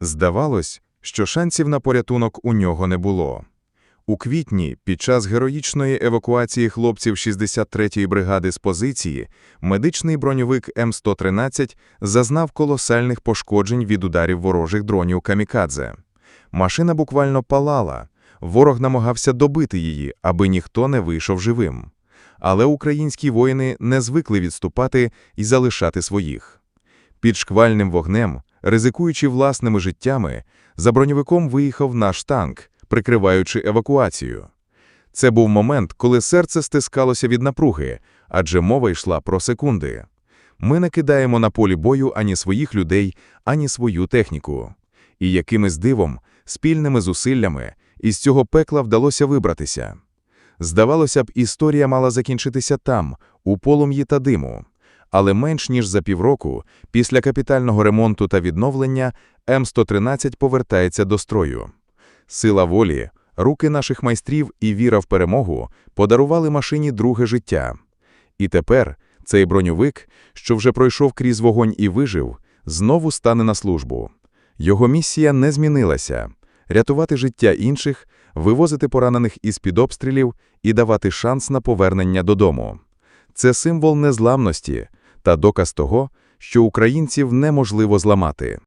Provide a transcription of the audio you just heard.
Здавалось, що шансів на порятунок у нього не було. У квітні, під час героїчної евакуації хлопців 63-ї бригади з позиції, медичний броньовик М113 зазнав колосальних пошкоджень від ударів ворожих дронів «Камікадзе». Машина буквально палала, ворог намагався добити її, аби ніхто не вийшов живим. Але українські воїни не звикли відступати і залишати своїх. Під шквальним вогнем, ризикуючи власними життями, за броньовиком виїхав наш танк, прикриваючи евакуацію. Це був момент, коли серце стискалося від напруги, адже мова йшла про секунди. Ми не кидаємо на полі бою ані своїх людей, ані свою техніку. І якимось дивом, спільними зусиллями, із цього пекла вдалося вибратися. Здавалося б, історія мала закінчитися там, у полум'ї та диму. Але менш ніж за півроку, після капітального ремонту та відновлення, М113 повертається до строю. Сила волі, руки наших майстрів і віра в перемогу подарували машині друге життя. І тепер цей броньовик, що вже пройшов крізь вогонь і вижив, знову стане на службу. Його місія не змінилася – рятувати життя інших, вивозити поранених із-під обстрілів і давати шанс на повернення додому. Це символ незламності та доказ того, що українців неможливо зламати.